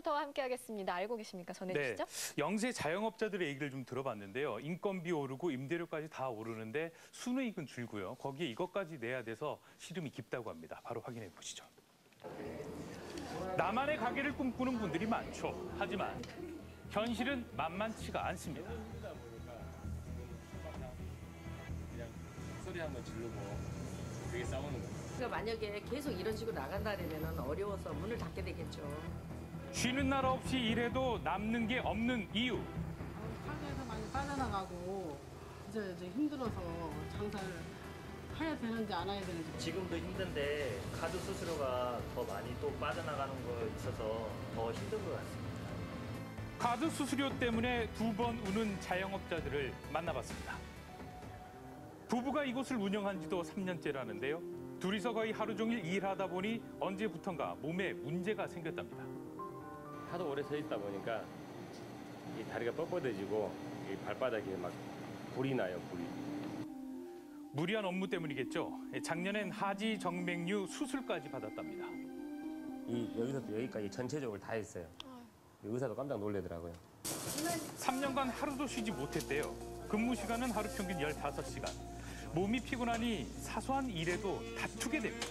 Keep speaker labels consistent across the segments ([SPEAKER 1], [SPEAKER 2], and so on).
[SPEAKER 1] 리포터와 함께하겠습니다. 알고 계십니까? 전해주시죠.
[SPEAKER 2] 네, 영세 자영업자들의 얘기를 좀 들어봤는데요. 인건비 오르고 임대료까지 다 오르는데 순이익은 줄고요. 거기에 이것까지 내야 돼서 시름이 깊다고 합니다. 바로 확인해 보시죠. 나만의 가게를 꿈꾸는 분들이 많죠. 하지만 현실은 만만치가 않습니다.
[SPEAKER 3] 소리 한번 지르고 그게 싸우는 거예요.
[SPEAKER 4] 그러니까 만약에 계속 이런 식으로 나간다면 어려워서 문을 닫게 되겠죠.
[SPEAKER 2] 쉬는 날 없이 일해도 남는 게 없는 이유.
[SPEAKER 5] 가게에서 많이 빠져나가고 이제, 이제 힘들어서 장사를 해야 되는지 안 해야 되는지
[SPEAKER 6] 지금도 힘든데 카드 수수료가 더 많이 또 빠져나가는 거 있어서 더 힘든 것 같습니다.
[SPEAKER 2] 카드 수수료 때문에 두 번 우는 자영업자들을 만나봤습니다. 부부가 이곳을 운영한 지도 3년째라는데요. 둘이서 거의 하루 종일 일하다 보니 언제부턴가 몸에 문제가 생겼답니다.
[SPEAKER 3] 하도 오래 서 있다 보니까 이 다리가 뻣뻣해지고 이 발바닥에 막 불이 나요, 불이.
[SPEAKER 2] 무리한 업무 때문이겠죠. 작년엔 하지 정맥류 수술까지 받았답니다.
[SPEAKER 3] 이 여기서부터 여기까지 전체적으로 다 했어요. 의사도 깜짝 놀래더라고요.
[SPEAKER 2] 3년간 하루도 쉬지 못했대요. 근무 시간은 하루 평균 15시간. 몸이 피곤하니 사소한 일에도 다투게 됩니다.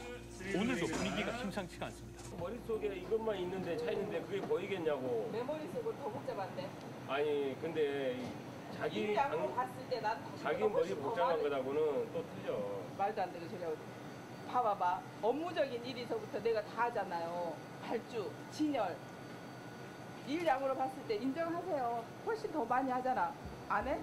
[SPEAKER 2] 오늘도 분위기가 심상치가 않습니다.
[SPEAKER 3] 머릿속에 이것만 있는데 차 있는데 그게 보이겠냐고.
[SPEAKER 4] 내 머릿속은 더 복잡한데.
[SPEAKER 3] 아니, 근데 이 자기
[SPEAKER 4] 일 양으로
[SPEAKER 3] 당-
[SPEAKER 4] 봤을 때 난
[SPEAKER 3] 자기 머리 복잡한 거하고는 또 틀려.
[SPEAKER 7] 말도 안 되는 소리 하고 봐봐봐 업무적인 일에서부터 내가 다 하잖아요 발주, 진열 일량으로 봤을 때 인정하세요 훨씬 더 많이 하잖아 안 해?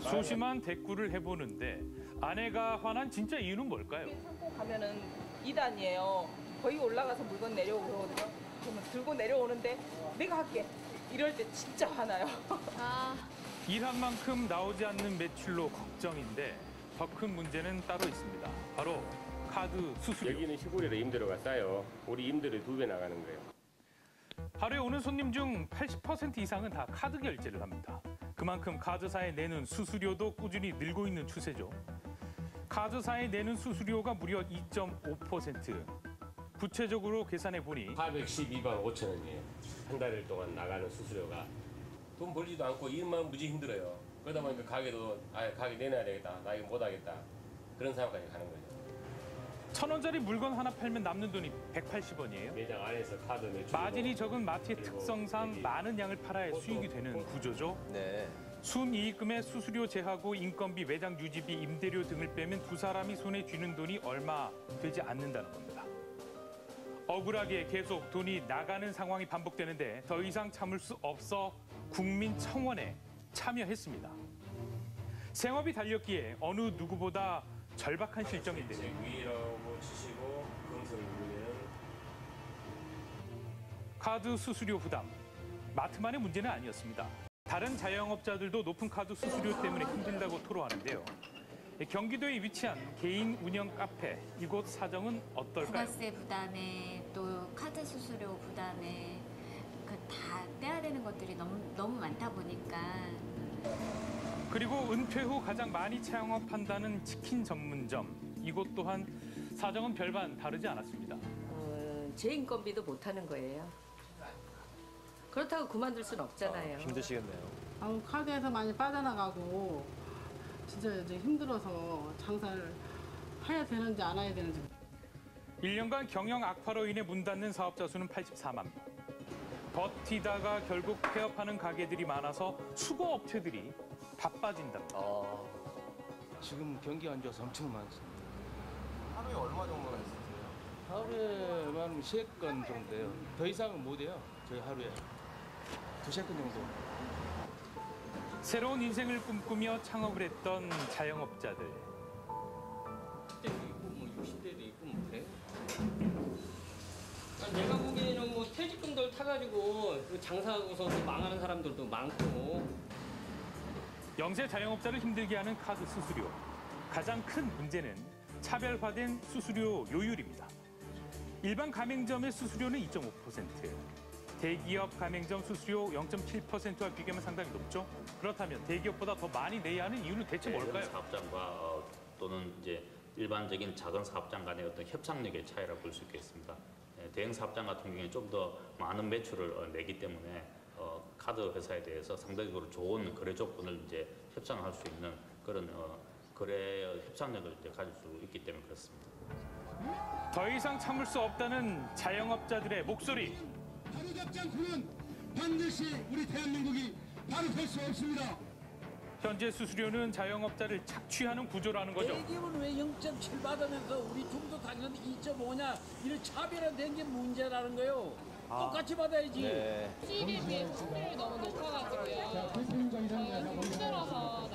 [SPEAKER 2] 소심한 대꾸를 해보는데 아내가 화난 진짜 이유는 뭘까요?
[SPEAKER 7] 창고 가면은 2단이에요 거기 올라가서 물건 내려오고 그러거든요 그러면 들고 내려오는데 내가 할게 이럴 때 진짜 화나요
[SPEAKER 1] 아,
[SPEAKER 2] 일한 만큼 나오지 않는 매출로 걱정인데 더 큰 문제는 따로 있습니다. 바로 카드 수수료.
[SPEAKER 3] 여기는 시골이라 임대료가 싸요. 우리 임대료 두 배 나가는 거예요.
[SPEAKER 2] 하루에 오는 손님 중 80% 이상은 다 카드 결제를 합니다. 그만큼 카드사에 내는 수수료도 꾸준히 늘고 있는 추세죠. 카드사에 내는 수수료가 무려 2.5%. 구체적으로 계산해 보니
[SPEAKER 3] 412만 5천 원이에요. 한 달 동안 나가는 수수료가. 돈 벌지도 않고 일만 무지 힘들어요. 그러다 보니까 가게도 아 가게 내놔야 되겠다. 나 이거 못 하겠다. 그런 상황까지 가는 거죠.
[SPEAKER 2] 천 원짜리 물건 하나 팔면 남는 돈이 180원이에요.
[SPEAKER 3] 매장 안에서 카드 매출
[SPEAKER 2] 마진이 적은 마트의 특성상 많은 양을 팔아야 수익이 되는 구조죠.
[SPEAKER 8] 네.
[SPEAKER 2] 순이익금에 수수료 제하고 인건비, 매장 유지비, 임대료 등을 빼면 두 사람이 손에 쥐는 돈이 얼마 되지 않는다는 겁니다. 억울하게 계속 돈이 나가는 상황이 반복되는데 더 이상 참을 수 없어 국민청원에 참여했습니다. 생업이 달렸기에 어느 누구보다 절박한.
[SPEAKER 3] 위라고 치시고 누르면
[SPEAKER 2] 카드 수수료 부담. 마트만의 문제는 아니었습니다. 다른 자영업자들도 높은 카드 수수료 때문에 힘들다고 토로하는데요. 경기도에 위치한 개인 운영 카페 이곳 사정은 어떨까요?
[SPEAKER 9] 부가세 부담에 또 카드 수수료 부담에 그 다 떼야 되는 것들이 너무 너무 많다 보니까
[SPEAKER 2] 그리고 은퇴 후 가장 많이 창업한다는 치킨 전문점 이곳 또한 사정은 별반 다르지 않았습니다.
[SPEAKER 4] 어, 제 인건비도 못 하는 거예요. 그렇다고 그만둘 순 없잖아요.
[SPEAKER 8] 힘드시겠네요.
[SPEAKER 5] 아우 카드에서 많이 빠져나가고 진짜 이제 힘들어서 장사를 해야 되는지 안 해야 되는지
[SPEAKER 2] 1년간 경영 악화로 인해 문 닫는 사업자 수는 84만 명. 버티다가 결국 폐업하는 가게들이 많아서 수거 업체들이 바빠진답니다.
[SPEAKER 8] 아,
[SPEAKER 10] 지금 경기 안 좋아서 엄청 많습니다.
[SPEAKER 8] 하루에 얼마 정도나 있으세요?
[SPEAKER 10] 하루에 만 3건 정도 돼요. 더 이상은 못 해요. 저희 하루에. 두세 건 정도.
[SPEAKER 2] 새로운 인생을 꿈꾸며 창업을 했던 자영업자들.
[SPEAKER 10] 그
[SPEAKER 11] 장사하고서 또 망하는 사람들도 많고
[SPEAKER 2] 영세 자영업자를 힘들게 하는 카드 수수료. 가장 큰 문제는 차별화된 수수료 요율입니다. 일반 가맹점의 수수료는 2.5%, 대기업 가맹점 수수료 0.7%와 비교하면 상당히 높죠. 그렇다면 대기업보다 더 많이 내야 하는 이유는 대체
[SPEAKER 12] 네,
[SPEAKER 2] 뭘까요?
[SPEAKER 12] 사업장과 어, 또는 이제 일반적인 작은 사업장 간의 어떤 협상력의 차이라고 볼 수 있겠습니다. 예, 예, 대형 사업장 같은 경우에 좀 더 많은 매출을 어, 내기 때문에 어, 카드 회사에 대해서 상대적으로 좋은 거래 조건을 이제 협상할 수 있는 그런 어, 거래 협상력을 이제 가질 수 있기 때문에 그렇습니다.
[SPEAKER 2] 더 이상 참을 수 없다는 자영업자들의 목소리.
[SPEAKER 13] 바로잡지 않고는 반드시 우리 대한민국이 바로 설수 없습니다.
[SPEAKER 2] 현재 수수료는 자영업자를 착취하는 구조라는 거죠.
[SPEAKER 14] 대기업은 왜 0.7 받으면서 우리 중소상인은 2.5냐 이런 차별화된 게 문제라는 거예요. 똑같이 받아야지.
[SPEAKER 15] 네.
[SPEAKER 1] 수입에 비해 수수료가 너무 높아가지고요. 힘들어서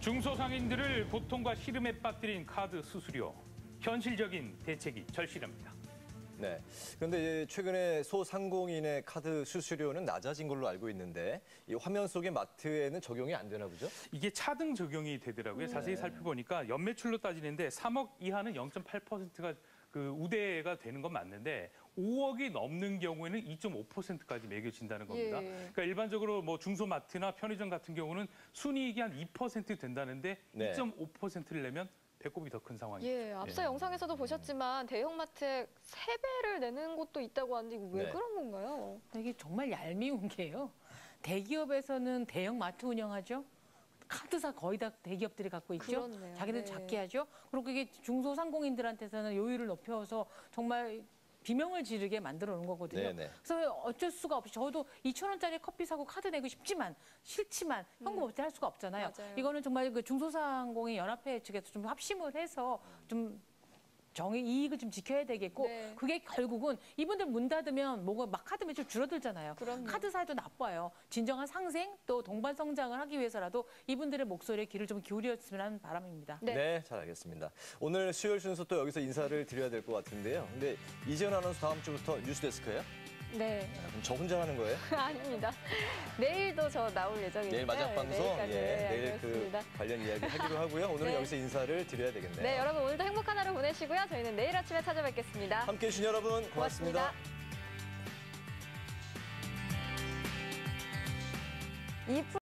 [SPEAKER 2] 중소상인들을 고통과 시름에 빠뜨린 카드 수수료. 현실적인 대책이 절실합니다.
[SPEAKER 15] 네. 그런데 최근에 소상공인의 카드 수수료는 낮아진 걸로 알고 있는데 이 화면 속의 마트에는 적용이 안 되나 보죠?
[SPEAKER 2] 이게 차등 적용이 되더라고요. 자세히 살펴보니까 연매출로 따지는데 3억 이하는 0.8%가 그 우대가 되는 건 맞는데 5억이 넘는 경우에는 2.5%까지 매겨진다는 겁니다.
[SPEAKER 1] 예.
[SPEAKER 2] 그러니까 일반적으로 뭐 중소마트나 편의점 같은 경우는 순이익이 한 2% 된다는데
[SPEAKER 15] 네.
[SPEAKER 2] 2.5%를 내면 배꼽이 더 큰 상황이죠.
[SPEAKER 1] 예, 앞서 영상에서도 보셨지만 대형마트에 세 배를 내는 곳도 있다고 하는데 이거 왜
[SPEAKER 16] 네.
[SPEAKER 1] 그런 건가요?
[SPEAKER 16] 이게 정말 얄미운 게요. 대기업에서는 대형 마트 운영하죠. 카드사 거의 다 대기업들이 갖고 있죠.
[SPEAKER 1] 그렇네요.
[SPEAKER 16] 자기들
[SPEAKER 1] 네.
[SPEAKER 16] 작게 하죠. 그리고 이게 중소상공인들한테서는 요율을 높여서 정말 비명을 지르게 만들어 놓은 거거든요.
[SPEAKER 15] 네네.
[SPEAKER 16] 그래서 어쩔 수가 없이 저도 2천 원짜리 커피 사고 카드 내고 싶지만 싫지만 현금 없이 할 수가 없잖아요.
[SPEAKER 1] 음. 맞아요.
[SPEAKER 16] 이거는 정말 그 중소상공인 연합회 측에서 좀 합심을 해서 좀 정의 이익을 좀 지켜야 되겠고
[SPEAKER 1] 네.
[SPEAKER 16] 그게 결국은 이분들 문 닫으면 뭐가 막 카드 매출 줄어들잖아요.
[SPEAKER 1] 그럼요.
[SPEAKER 16] 카드사도 나빠요. 진정한 상생 또 동반 성장을 하기 위해서라도 이분들의 목소리에 귀를 좀 기울였으면 하는 바람입니다.
[SPEAKER 15] 네. 잘 알겠습니다. 오늘 수요일 순서 또 여기서 인사를 드려야 될 것 같은데요. 근데 이재현 아나운서 다음 주부터 뉴스데스크예요?
[SPEAKER 1] 네.
[SPEAKER 15] 그럼 저 혼자 하는 거예요?
[SPEAKER 1] 아닙니다. 내일도 저 나올 예정이니까
[SPEAKER 15] 내일 마지막 방송
[SPEAKER 1] 내일까지
[SPEAKER 15] 예,
[SPEAKER 1] 네,
[SPEAKER 15] 내일. 그 관련 이야기 하기로 하고요. 오늘은
[SPEAKER 1] 네.
[SPEAKER 15] 여기서 인사를 드려야 되겠네요.
[SPEAKER 1] 네, 여러분 오늘도 행복한 하루 보내시고요. 저희는 내일 아침에 찾아뵙겠습니다.
[SPEAKER 15] 함께해 주신 여러분 고맙습니다.
[SPEAKER 1] 고맙습니다. 이 프로-